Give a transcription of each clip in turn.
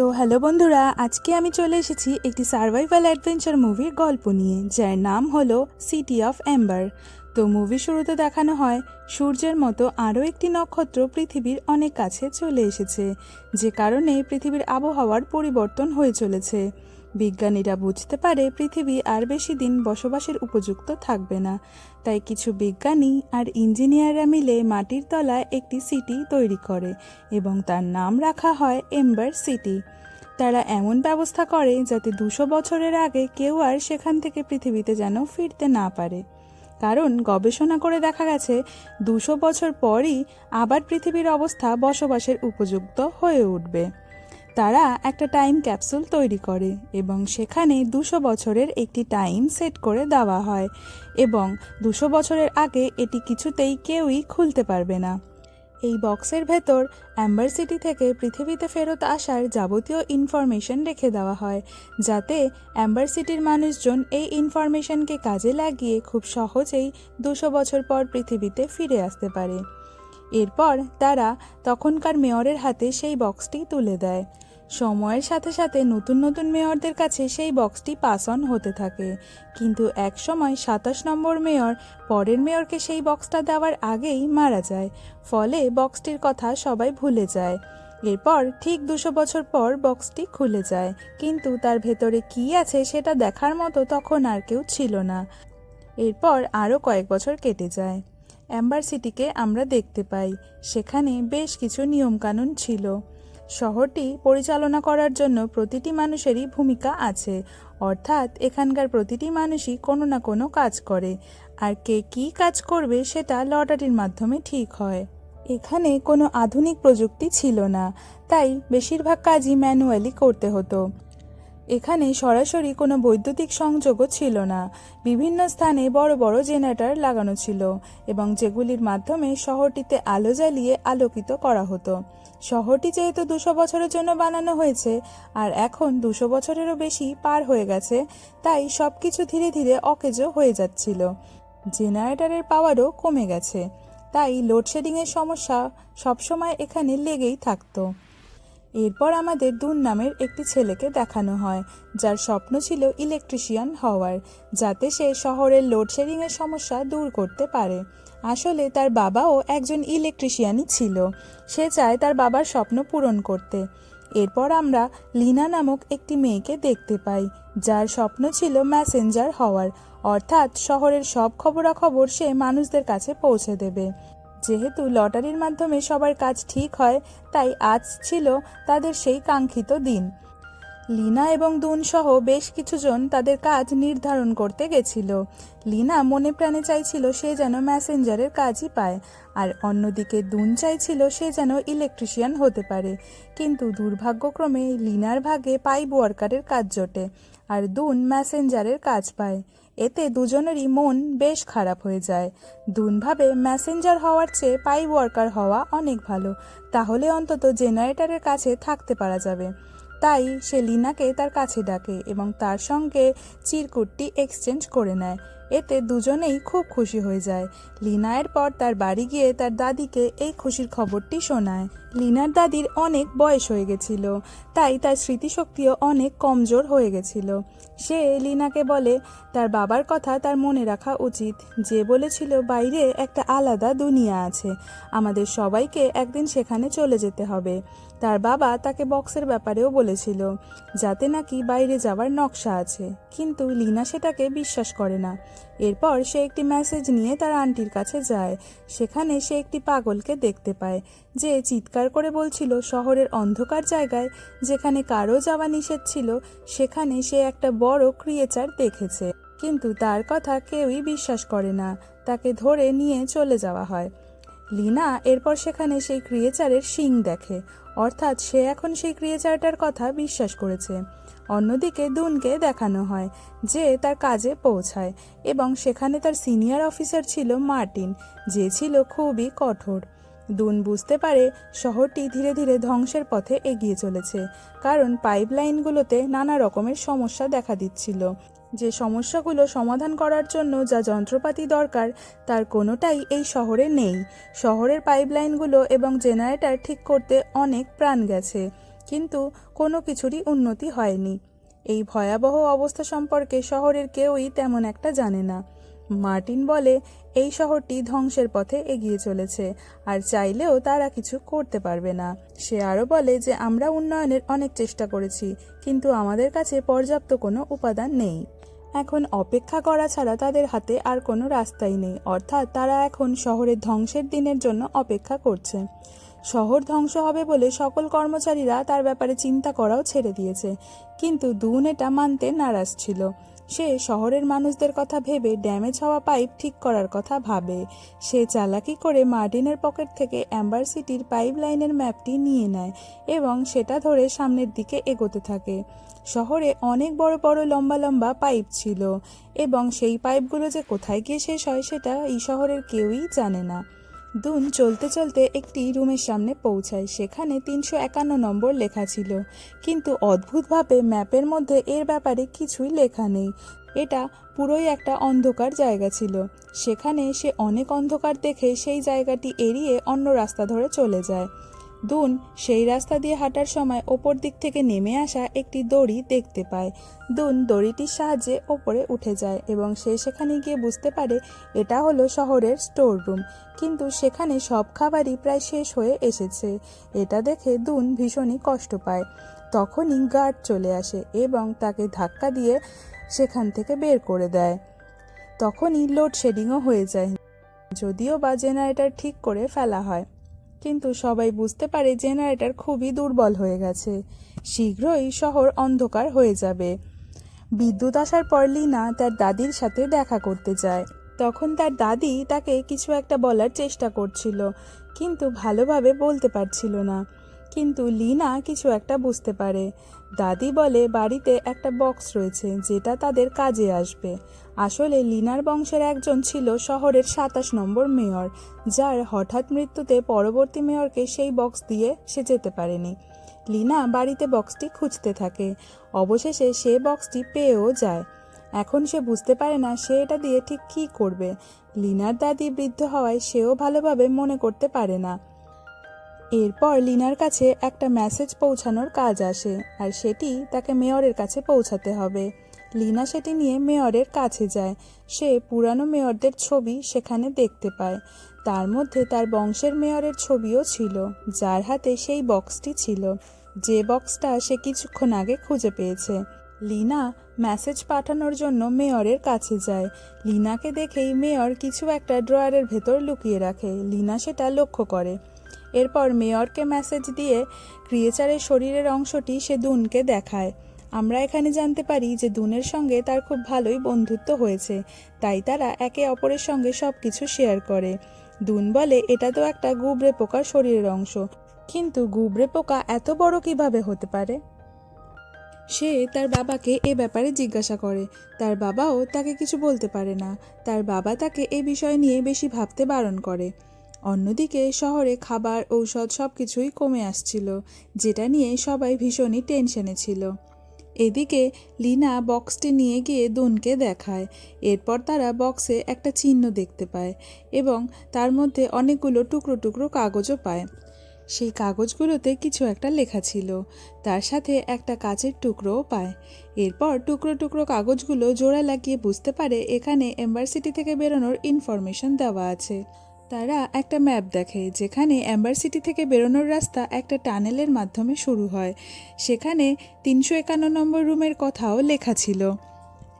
তো হ্যালো বন্ধুরা, আজকে আমি চলে এসেছি একটি সার্ভাইভাল অ্যাডভেঞ্চার মুভির গল্প নিয়ে, যার নাম হল সিটি অফ অ্যাম্বার তো মুভি শুরুতে দেখানো হয়, সূর্যের মতো আরও একটি নক্ষত্র পৃথিবীর অনেক কাছে চলে এসেছে, যে কারণে পৃথিবীর আবহাওয়ার পরিবর্তন হয়ে চলেছে। বিজ্ঞানীরা বুঝতে পারে পৃথিবী আর বেশি দিন বসবাসের উপযুক্ত থাকবে না। তাই কিছু বিজ্ঞানী আর ইঞ্জিনিয়াররা মিলে মাটির তলায় একটি সিটি তৈরি করে এবং তার নাম রাখা হয় এম্বার সিটি। তারা এমন ব্যবস্থা করে যাতে দুশো বছরের আগে কেউ আর সেখান থেকে পৃথিবীতে যেন ফিরতে না পারে। কারণ গবেষণা করে দেখা গেছে, দুশো বছর পরই আবার পৃথিবীর অবস্থা বসবাসের উপযুক্ত হয়ে উঠবে। তারা একটা টাইম ক্যাপসুল তৈরি করে এবং সেখানে দুশো বছরের একটি টাইম সেট করে দেওয়া হয় এবং দুশো বছরের আগে এটি কিছুতেই কেউই খুলতে পারবে না। এই বক্সের ভেতর অ্যাম্বার সিটি থেকে পৃথিবীতে ফেরত আসার যাবতীয় ইনফরমেশন রেখে দেওয়া হয়, যাতে অ্যাম্বার সিটির মানুষজন এই ইনফরমেশনকে কাজে লাগিয়ে খুব সহজেই দুশো বছর পর পৃথিবীতে ফিরে আসতে পারে। এরপর তারা তখনকার মেয়রের হাতে সেই বক্সটি তুলে দেয়। সময়ের সাথে সাথে নতুন নতুন মেয়রদের কাছে সেই বক্সটি পাস অন হতে থাকে। কিন্তু এক সময় সাতাশ নম্বর মেয়র পরের মেয়রকে সেই বক্সটা দেওয়ার আগেই মারা যায়। ফলে বক্সটির কথা সবাই ভুলে যায়। এরপর ঠিক দুশো বছর পর বক্সটি খুলে যায়। কিন্তু তার ভেতরে কী আছে সেটা দেখার মতো তখন আর কেউ ছিল না। এরপর আরও কয়েক বছর কেটে যায়। অ্যাম্বার সিটিকে আমরা দেখতে পাই। সেখানে বেশ কিছু নিয়মকানুন ছিল। শহরটি পরিচালনা করার জন্য প্রতিটি মানুষেরই ভূমিকা আছে। অর্থাৎ এখানকার প্রতিটি মানুষই কোনো না কোনো কাজ করে। আর কে কী কাজ করবে সেটা লটারির মাধ্যমে ঠিক হয়। এখানে কোনো আধুনিক প্রযুক্তি ছিল না, তাই বেশিরভাগ কাজই ম্যানুয়ালি করতে হতো। এখানে সরাসরি কোনো বৈদ্যুতিক সংযোগও ছিল না। বিভিন্ন স্থানে বড় বড় জেনারেটর লাগানো ছিল এবং যেগুলির মাধ্যমে শহরটিতে আলো জ্বালিয়ে আলোকিত করা হতো। শহরটি যেহেতু দুশো বছরের জন্য বানানো হয়েছে, আর এখন দুশো বছরেরও বেশি পার হয়ে গেছে, তাই সব কিছু ধীরে ধীরে অকেজো হয়ে যাচ্ছিল। জেনারেটরের পাওয়ারও কমে গেছে, তাই লোডশেডিংয়ের সমস্যা সবসময় এখানে লেগেই থাকতো। এরপর আমাদের দুন নামের একটি ছেলেকে দেখানো হয়, যার স্বপ্ন ছিল ইলেকট্রিশিয়ান হওয়ার, যাতে সে শহরের লোডশেডিংয়ের সমস্যা দূর করতে পারে। আসলে তার বাবাও একজন ইলেকট্রিশিয়ানই ছিল। সে চায় তার বাবার স্বপ্ন পূরণ করতে। এরপর আমরা লিনা নামক একটি মেয়েকে দেখতে পাই, যার স্বপ্ন ছিল ম্যাসেঞ্জার হওয়ার। অর্থাৎ শহরের সব খবরাখবর সে মানুষদের কাছে পৌঁছে দেবে। যেহেতু লটারির মাধ্যমে সবার কাজ ঠিক হয়, তাই আজ ছিল তাদের সেই কাঙ্ক্ষিত দিন। লিনা এবং দুন সহ বেশ কিছুজন তাদের কাজ নির্ধারণ করতে গেছিল। লিনা মনে প্রাণে চাইছিল সে যেন ম্যাসেঞ্জারের কাজই পায়, আর অন্যদিকে দুন চাইছিল সে যেন ইলেকট্রিশিয়ান হতে পারে। কিন্তু দুর্ভাগ্যক্রমে লিনার ভাগে পাইপ ওয়ার্কারের কাজ জোটে, আর দুন ম্যাসেঞ্জারের কাজ পায়। এতে দুজনেরই মন বেশ খারাপ হয়ে যায়। দুনভাবে ম্যাসেঞ্জার হওয়ার চেয়ে পাইপ ওয়ার্কার হওয়া অনেক ভালো, তাহলে অন্তত জেনারেটরের কাছে থাকতে পারা যাবে। তাই সে লিনাকে তার কাছে ডাকে এবং তার সঙ্গে চিরকুটটি এক্সচেঞ্জ করে নেয়। এতে দুজনেই খুব খুশি হয়ে যায়। লিনা এরপর তার বাড়ি গিয়ে তার দাদিকে এই খুশির খবরটি শোনায়। লিনার দাদির অনেক বয়স হয়ে গেছিল, তাই তার স্মৃতিশক্তিও অনেক কমজোর হয়ে গেছিল। সে লিনাকে বলে তার বাবার কথা তার মনে রাখা উচিত। যে বলেছিল, বাইরে একটা আলাদা দুনিয়া আছে। আমাদের সবাইকে একদিন সেখানে চলে যেতে হবে। তার বাবা তাকে বক্সের ব্যাপারেও বলেছিল, যাতে নাকি বাইরে যাওয়ার নকশা আছে। কিন্তু লিনা সেটাকে বিশ্বাস করে না। এরপর সে একটি মেসেজ নিয়ে তার আন্টির কাছে যায়। সেখানে সে একটি পাগলকে দেখতে পায়, যে চিৎকার করে বলছিল, শহরের অন্ধকার জায়গায় যেখানে কারও যাওয়া নিষেধ ছিল, সেখানে সে একটা বড় ক্রিয়েচার দেখেছে। কিন্তু তার কথা কেউই বিশ্বাস করে না। তাকে ধরে নিয়ে চলে যাওয়া হয়। লিনা এরপর সেখানে সেই ক্রিয়েচারের শিং দেখে। অর্থাৎ সে এখন সেই ক্রিয়েচারটার কথা বিশ্বাস করেছে। অন্যদিকে দুনকে দেখানো হয় যে তার কাজে পৌঁছায় এবং সেখানে তার সিনিয়র অফিসার ছিল মার্টিন, যে ছিল খুবই কঠোর। দুন বুঝতে পারে শহরটি ধীরে ধীরে ধ্বংসের পথে এগিয়ে চলেছে, কারণ পাইপলাইনগুলোতে নানা রকমের সমস্যা দেখা দিচ্ছিল। যে সমস্যাগুলো সমাধান করার জন্য যা যন্ত্রপাতি দরকার, তার কোনোটাই এই শহরে নেই। শহরের পাইপলাইনগুলো এবং জেনারেটর ঠিক করতে অনেক প্রাণ গেছে, কিন্তু কোনো কিছুরই উন্নতি হয়নি। এই ভয়াবহ অবস্থা সম্পর্কে শহরের কেউই তেমন একটা জানে না। মার্টিন বলে, এই শহরটি ধ্বংসের পথে এগিয়ে চলেছে, আর চাইলেও তারা কিছু করতে পারবে না। সে আরও বলে যে, আমরা উন্নয়নের অনেক চেষ্টা করেছি, কিন্তু আমাদের কাছে পর্যাপ্ত কোনো উপাদান নেই। এখন অপেক্ষা করা ছাড়া তাদের হাতে আর কোনো রাস্তাই নেই। অর্থাৎ তারা এখন শহরের ধ্বংসের দিনের জন্য অপেক্ষা করছে। শহর ধ্বংস হবে বলে সকল কর্মচারীরা তার ব্যাপারে চিন্তা করাও ছেড়ে দিয়েছে। কিন্তু দুন এটা মানতে নারাজ ছিল। সে শহরের মানুষদের কথা ভেবে ড্যামেজ হওয়া পাইপ ঠিক করার কথা ভাবে। সে চালাকি করে মার্টিনের পকেট থেকে অ্যাম্বার সিটির পাইপ লাইনের ম্যাপটি নিয়ে নেয় এবং সেটা ধরে সামনের দিকে এগোতে থাকে। শহরে অনেক বড় বড় লম্বা লম্বা পাইপ ছিল এবং সেই পাইপগুলো যে কোথায় গিয়ে শেষ হয় সেটা এই শহরের কেউই জানে না। দুন চলতে চলতে একটি রুমের সামনে পৌঁছায়। সেখানে তিনশো একান্ন নম্বর লেখা ছিল। কিন্তু অদ্ভুতভাবে ম্যাপের মধ্যে এর ব্যাপারে কিছুই লেখা নেই। এটা পুরোই একটা অন্ধকার জায়গা ছিল। সেখানে সে অনেক অন্ধকার দেখে সেই জায়গাটি এড়িয়ে অন্য রাস্তা ধরে চলে যায়। দুন সেই রাস্তা দিয়ে হাঁটার সময় ওপর দিক থেকে নেমে আসা একটি দড়ি দেখতে পায়। দুন দড়িটির সাহায্যে ওপরে উঠে যায় এবং সে সেখানে গিয়ে বুঝতে পারে এটা হলো শহরের স্টোর রুম কিন্তু সেখানে সব খাবারই প্রায় শেষ হয়ে এসেছে। এটা দেখে দুন ভীষণই কষ্ট পায়। তখনই গার্ড চলে আসে এবং তাকে ধাক্কা দিয়ে সেখান থেকে বের করে দেয়। তখনই লোডশেডিংও হয়ে যায়, যদিও বা জেনারেটর ঠিক করে ফেলা হয়। কিন্তু সবাই বুঝতে পারে জেনারেটর খুবই দুর্বল হয়ে গেছে। শীঘ্রই শহর অন্ধকার হয়ে যাবে। বিদ্যুৎ আসার পর লিনা তার দাদির সাথে দেখা করতে যায়। তখন তার দাদি তাকে কিছু একটা বলার চেষ্টা করছিল, কিন্তু ভালোভাবে বলতে পারছিল না। কিন্তু লিনা কিছু একটা বুঝতে পারে। দাদি বলে, বাড়িতে একটা বক্স রয়েছে, যেটা তাদের কাজে আসবে। আসলে লিনার বংশের একজন ছিল শহরের সাতাশ নম্বর মেয়র, যার হঠাৎ মৃত্যুতে পরবর্তী মেয়রকে সেই বক্স দিয়ে সে যেতে পারেনি। লিনা বাড়িতে বক্সটি খুঁজতে থাকে। অবশেষে সে বক্সটি পেয়েও যায়। এখন সে বুঝতে পারে না সে এটা দিয়ে ঠিক কী করবে। লিনার দাদি বৃদ্ধ হওয়ায় সেও ভালোভাবে মনে করতে পারে না। এরপর লিনার কাছে একটা মেসেজ পৌঁছানোর কাজ আসে, আর সেটি তাকে মেয়রের কাছে পৌঁছাতে হবে। লিনা সেটি নিয়ে মেয়রের কাছে যায়। সে পুরানো মেয়রদের ছবি সেখানে দেখতে পায়। তার মধ্যে তার বংশের মেয়রের ছবিও ছিল, যার হাতে সেই বক্সটি ছিল। যে বক্সটা সে কিছুক্ষণ আগে খুঁজে পেয়েছে। লিনা মেসেজ পাঠানোর জন্য মেয়রের কাছে যায়। লিনাকে দেখেই মেয়র কিছু একটা ড্রয়ারের ভেতর লুকিয়ে রাখে। লিনা সেটা লক্ষ্য করে। এরপর মেয়রকে মেসেজ দিয়ে ক্রিয়েচারের শরীরের অংশটি সে দুনকে দেখায়। আমরা এখানে জানতে পারি যে দুনের সঙ্গে তার খুব ভালোই বন্ধুত্ব হয়েছে, তাই তারা একে অপরের সঙ্গে সব কিছু শেয়ার করে। দুন বলে, এটা তো একটা গুবরে পোকার শরীরের অংশ, কিন্তু গুবরে পোকা এত বড় কীভাবে হতে পারে? সে তার বাবাকে এ ব্যাপারে জিজ্ঞাসা করে। তার বাবাও তাকে কিছু বলতে পারে না। তার বাবা তাকে এ বিষয় নিয়ে বেশি ভাবতে বারণ করে। অন্যদিকে শহরে খাবার, ঔষধ সব কিছুই কমে আসছিল, যেটা নিয়ে সবাই ভীষণই টেনশনে ছিল। এদিকে লিনা বক্সটি নিয়ে গিয়ে দুনকে দেখায়। এরপর তারা বক্সে একটা চিহ্ন দেখতে পায় এবং তার মধ্যে অনেকগুলো টুকরো টুকরো কাগজও পায়। সেই কাগজগুলোতে কিছু একটা লেখা ছিল, তার সাথে একটা কাচের টুকরোও পায়। এরপর টুকরো টুকরো কাগজগুলো জোড়া লাগিয়ে বুঝতে পারে এখানে এম্বার সিটি থেকে বেরোনোর ইনফরমেশন দেওয়া আছে। তারা একটা ম্যাপ দেখে, যেখানে অ্যাম্বার সিটি থেকে বেরোনোর রাস্তা একটা টানেলের মাধ্যমে শুরু হয়। সেখানে তিনশো একান্ন নম্বর রুমের কথাও লেখা ছিল।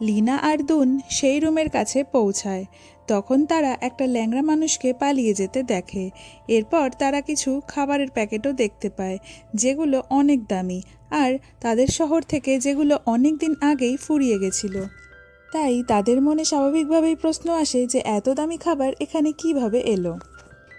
লিনা আর দুন সেই রুমের কাছে পৌঁছায়। তখন তারা একটা ল্যাংড়া মানুষকে পালিয়ে যেতে দেখে। এরপর তারা কিছু খাবারের প্যাকেটও দেখতে পায়, যেগুলো অনেক দামি, আর তাদের শহর থেকে যেগুলো অনেক দিন আগেই ফুরিয়ে গেছিল। তাই তাদের মনে স্বাভাবিকভাবেই প্রশ্ন আসে যে এত দামি খাবার এখানে কীভাবে এলো?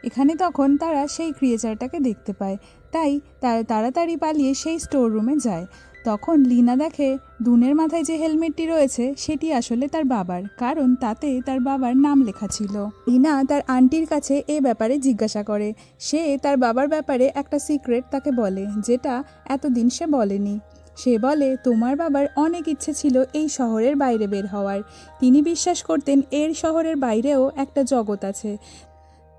এখানে তখন তারা সেই ক্রিয়েচারটাকে দেখতে পায়। তাই তারা তাড়াতাড়ি পালিয়ে সেই স্টোর রুমে যায়। তখন লিনা দেখে, দুনের মাথায় যে হেলমেটটি রয়েছে, সেটি আসলে তার বাবার। কারণ তাতে তার বাবার নাম লেখা ছিল। লিনা তার আন্টির কাছে এ ব্যাপারে জিজ্ঞাসা করে। সে তার বাবার ব্যাপারে একটা সিক্রেট তাকে বলে, যেটা এতদিন সে বলেনি। সে বলে, তোমার বাবার অনেক ইচ্ছে ছিল এই শহরের বাইরে বের হওয়ার। তিনি বিশ্বাস করতেন এর শহরের বাইরেও একটা জগৎ আছে।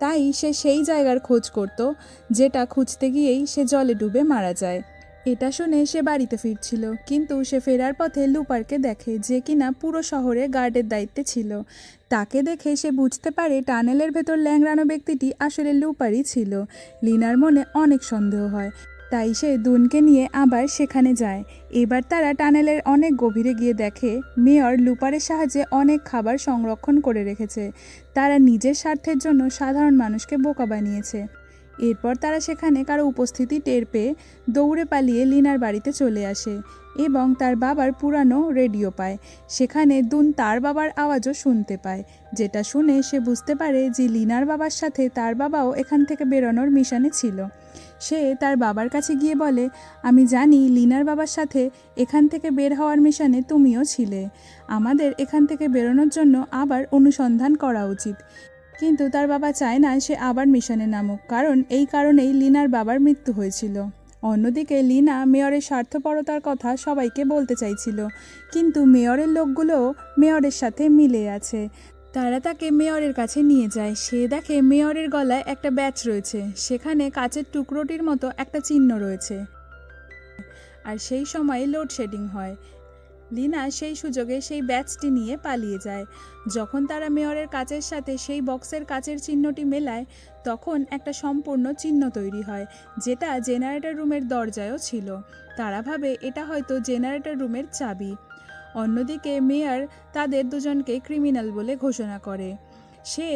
তাই সে সেই জায়গার খোঁজ করত, যেটা খুঁজতে গিয়েই সে জলে ডুবে মারা যায়। এটা শুনে সে বাড়িতে ফিরছিল, কিন্তু সে ফেরার পথে লুপারকে দেখে যে কিনা পুরো শহরে গার্ডের দায়িত্বে ছিল। তাকে দেখে সে বুঝতে পারে টানেলের ভেতর ল্যাংড়ানো ব্যক্তিটি আসলে লুপারই ছিল। লিনার মনে অনেক সন্দেহ হয়। তাই সে দুনকে নিয়ে আবার সেখানে যায়। এবার তারা টানেলের অনেক গভীরে গিয়ে দেখে, মেয়র লুপারের সাহায্যে অনেক খাবার সংরক্ষণ করে রেখেছে। তারা নিজের স্বার্থের জন্য সাধারণ মানুষকে বোকা বানিয়েছে। এরপর তারা সেখানে কারও উপস্থিতি টের পেয়ে দৌড়ে পালিয়ে লিনার বাড়িতে চলে আসে এবং তার বাবার পুরানো রেডিও পায়। সেখানে দুন তার বাবার আওয়াজও শুনতে পায়, যেটা শুনে সে বুঝতে পারে যে লিনার বাবার সাথে তার বাবাও এখান থেকে বেরোনোর মিশনে ছিল। সে তার বাবার কাছে গিয়ে বলে, আমি জানি লিনার বাবার সাথে এখান থেকে বের হওয়ার মিশনে তুমিও ছিলে। আমাদের এখান থেকে বেরোনোর জন্য আবার অনুসন্ধান করা উচিত। কিন্তু তার বাবা চায় না সে আবার মিশনে নামুক, কারণ এই কারণেই লিনার বাবার মৃত্যু হয়েছিল। অন্যদিকে লিনা মেয়রের স্বার্থপরতার কথা সবাইকে বলতে চাইছিল, কিন্তু মেয়রের লোকগুলোও মেয়রের সাথে মিলে আছে। তারা তাকে মেয়রের কাছে নিয়ে যায়। সে দেখে মেয়রের গলায় একটা ব্যাচ রয়েছে। সেখানে কাচের টুকরোটির মতো একটা চিহ্ন রয়েছে। আর সেই সময় লোডশেডিং হয়। লিনা সেই সুযোগে সেই ব্যাচটি নিয়ে পালিয়ে যায়। যখন তারা মেয়রের কাচের সাথে সেই বক্সের কাচের চিহ্নটি মেলায়, তখন একটা সম্পূর্ণ চিহ্ন তৈরি হয়, যেটা জেনারেটর রুমের দরজায়ও ছিল। তারা ভাবে এটা হয়তো জেনারেটর রুমের চাবি। অন্যদিকে মেয়র তাদের দুজনকে ক্রিমিনাল বলে ঘোষণা করে। সে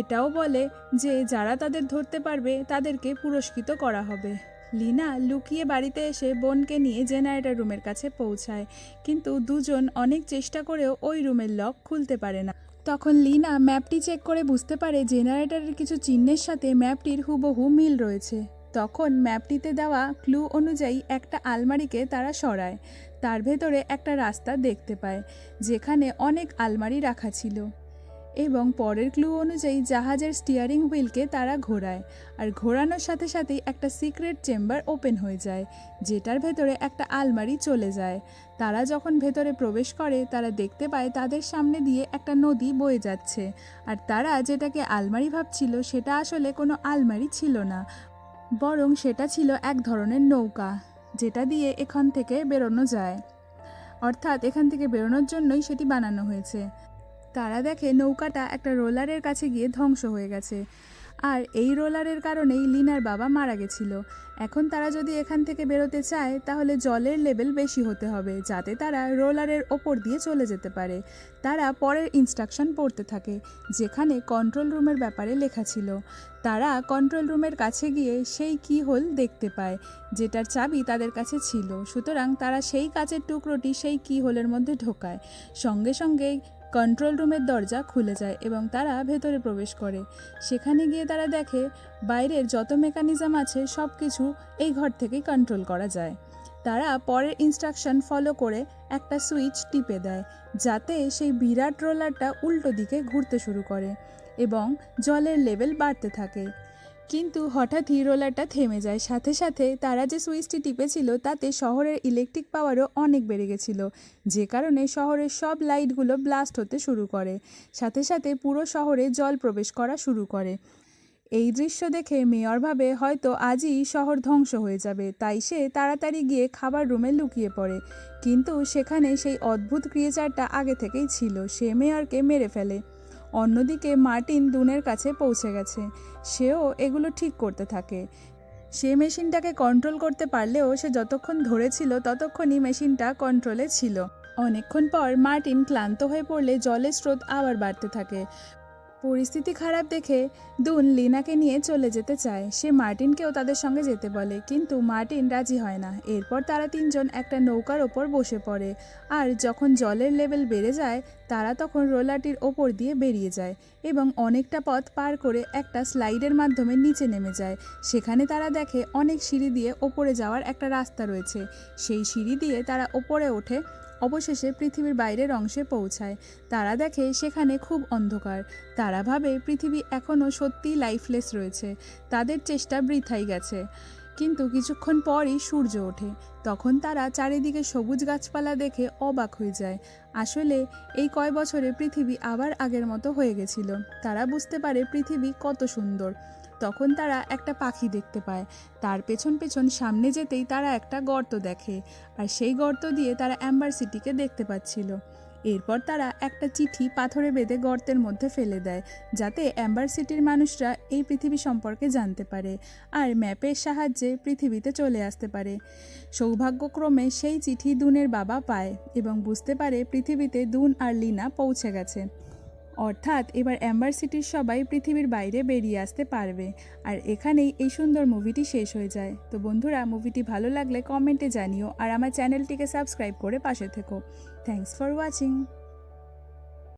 এটাও বলে যে যারা তাদের ধরতে পারবে তাদেরকে পুরস্কৃত করা হবে। লিনা লুকিয়ে বাড়িতে এসে বোনকে নিয়ে জেনারেটর রুমের কাছে পৌঁছায়, কিন্তু দুজন অনেক চেষ্টা করেও ওই রুমের লক খুলতে পারে না। তখন লিনা ম্যাপটি চেক করে বুঝতে পারে জেনারেটরের কিছু চিহ্নের সাথে ম্যাপটির হুবহু মিল রয়েছে। তখন ম্যাপটিতে দেওয়া ক্লু অনুযায়ী একটা আলমারিকে তারা সরায়। তার ভেতরে একটা রাস্তা দেখতে পায়, যেখানে অনেক আলমারি রাখা ছিল। এবং পরের ক্লু অনুযায়ী জাহাজের স্টিয়ারিং হুইলকে তারা ঘোরায়, আর ঘোরানোর সাথে সাথেই একটা সিক্রেট চেম্বার ওপেন হয়ে যায়, যেটার ভেতরে একটা আলমারি চলে যায়। তারা যখন ভেতরে প্রবেশ করে, তারা দেখতে পায় তাদের সামনে দিয়ে একটা নদী বয়ে যাচ্ছে, আর তারা যেটাকে আলমারি ভাবছিল সেটা আসলে কোনো আলমারি ছিল না বরং সেটা ছিল এক ধরনের নৌকা, যেটা দিয়ে এখান থেকে বেরোনো যায়। অর্থাৎ এখান থেকে বেরোনোর জন্যই সেটি বানানো হয়েছে। তারা দেখে নৌকাটা একটা রোলারের কাছে গিয়ে ধ্বংস হয়ে গেছে। আর এই রোলারের কারণেই লিনার বাবা মারা গেছিল। এখন তারা যদি এখান থেকে বেরোতে চায়, তাহলে জলের লেভেল বেশি হতে হবে, যাতে তারা রোলারের ওপর দিয়ে চলে যেতে পারে। তারা পরের ইনস্ট্রাকশন পড়তে থাকে, যেখানে কন্ট্রোল রুমের ব্যাপারে লেখা ছিল। তারা কন্ট্রোল রুমের কাছে গিয়ে সেই কি হোল দেখতে পায়, যেটার চাবি তাদের কাছে ছিল। সুতরাং তারা সেই কাচের টুকরোটি সেই কি হোলের মধ্যে ঢোকায়। সঙ্গে সঙ্গেই কন্ট্রোল রুমের দরজা খুলে যায় এবং তারা ভেতরে প্রবেশ করে। সেখানে গিয়ে তারা দেখে, বাইরের যত মেকানিজম আছে সব কিছু এই ঘর থেকেই কন্ট্রোল করা যায়। তারা পরের ইনস্ট্রাকশন ফলো করে একটা সুইচ টিপে দেয়, যাতে সেই বিরাট রোলারটা উল্টো দিকে ঘুরতে শুরু করে এবং জলের লেভেল বাড়তে থাকে। কিন্তু হঠাৎই রোলারটা থেমে যায়। সাথে সাথে তারা যে সুইচটি টিপেছিল, তাতে শহরের ইলেকট্রিক পাওয়ারও অনেক বেড়ে গেছিল। যে কারণে শহরের সব লাইটগুলো ব্লাস্ট হতে শুরু করে। সাথে সাথে পুরো শহরে জল প্রবেশ করা শুরু করে। এই দৃশ্য দেখে মেয়র ভাবে হয়তো আজই শহর ধ্বংস হয়ে যাবে। তাই সে তাড়াতাড়ি গিয়ে খাবার রুমে লুকিয়ে পড়ে। কিন্তু সেখানে সেই অদ্ভুত ক্রিয়েচারটা আগে থেকেই ছিল। সে মেয়রকে মেরে ফেলে। অন্যদিকে মার্টিন দুনের কাছে পৌঁছে গেছে। সেও এগুলো ঠিক করতে থাকে। সে মেশিনটাকে কন্ট্রোল করতে পারলেও সে যতক্ষণ ধরেছিল ততক্ষণই মেশিনটা কন্ট্রোলে ছিল। অনেকক্ষণ পর মার্টিন ক্লান্ত হয়ে পড়লে জলের স্রোত আবার বাড়তে থাকে। পরিস্থিতি খারাপ দেখে দুন লিনাকে নিয়ে চলে যেতে চায়। সে মার্টিনকেও তাদের সঙ্গে যেতে বলে, কিন্তু মার্টিন রাজি হয় না। এরপর তারা তিনজন একটা নৌকার ওপর বসে পড়ে, আর যখন জলের লেভেল বেড়ে যায়, তারা তখন রোলারটির ওপর দিয়ে বেরিয়ে যায় এবং অনেকটা পথ পার করে একটা স্লাইডের মাধ্যমে নিচে নেমে যায়। সেখানে তারা দেখে অনেক সিঁড়ি দিয়ে ওপরে যাওয়ার একটা রাস্তা রয়েছে। সেই সিঁড়ি দিয়ে তারা ওপরে ওঠে অবশেষে পৃথিবীর বাইরের অংশে পৌঁছায়। তারা দেখে সেখানে খুব অন্ধকার। তারা ভাবে পৃথিবী এখনও সত্যিই লাইফলেস রয়েছে। তাদের চেষ্টা বৃথাই গেছে। কিন্তু কিছুক্ষণ পরই সূর্য ওঠে। তখন তারা চারিদিকে সবুজ গাছপালা দেখে অবাক হয়ে যায়। আসলে এই কয় বছরে পৃথিবী আবার আগের মতো হয়ে গেছিল। তারা বুঝতে পারে পৃথিবী কত সুন্দর। তখন তারা একটা পাখি দেখতে পায়। তার পেছন পেছন সামনে যেতেই তারা একটা গর্ত দেখে আর সেই গর্ত দিয়ে তারা অ্যাম্বার সিটিকে দেখতে পাচ্ছিল। এরপর তারা একটা চিঠি পাথরে বেঁধে গর্তের মধ্যে ফেলে দেয়, যাতে অ্যাম্বার সিটির মানুষরা এই পৃথিবী সম্পর্কে জানতে পারে আর ম্যাপের সাহায্যে পৃথিবীতে চলে আসতে পারে। সৌভাগ্যক্রমে সেই চিঠি দুনের বাবা পায় এবং বুঝতে পারে পৃথিবীতে দুন আর লিনা পৌঁছে গেছে। অর্থাৎ এবার অ্যাম্বার সিটির সবাই পৃথিবীর বাইরে বেরিয়ে আসতে পারবে। আর এখানেই এই সুন্দর মুভিটি শেষ হয়ে যায়। তো বন্ধুরা মুভিটি ভালো লাগলে কমেন্টে জানিও আর আমার চ্যানেলটিকে সাবস্ক্রাইব করে পাশে থেকো। Thanks for watching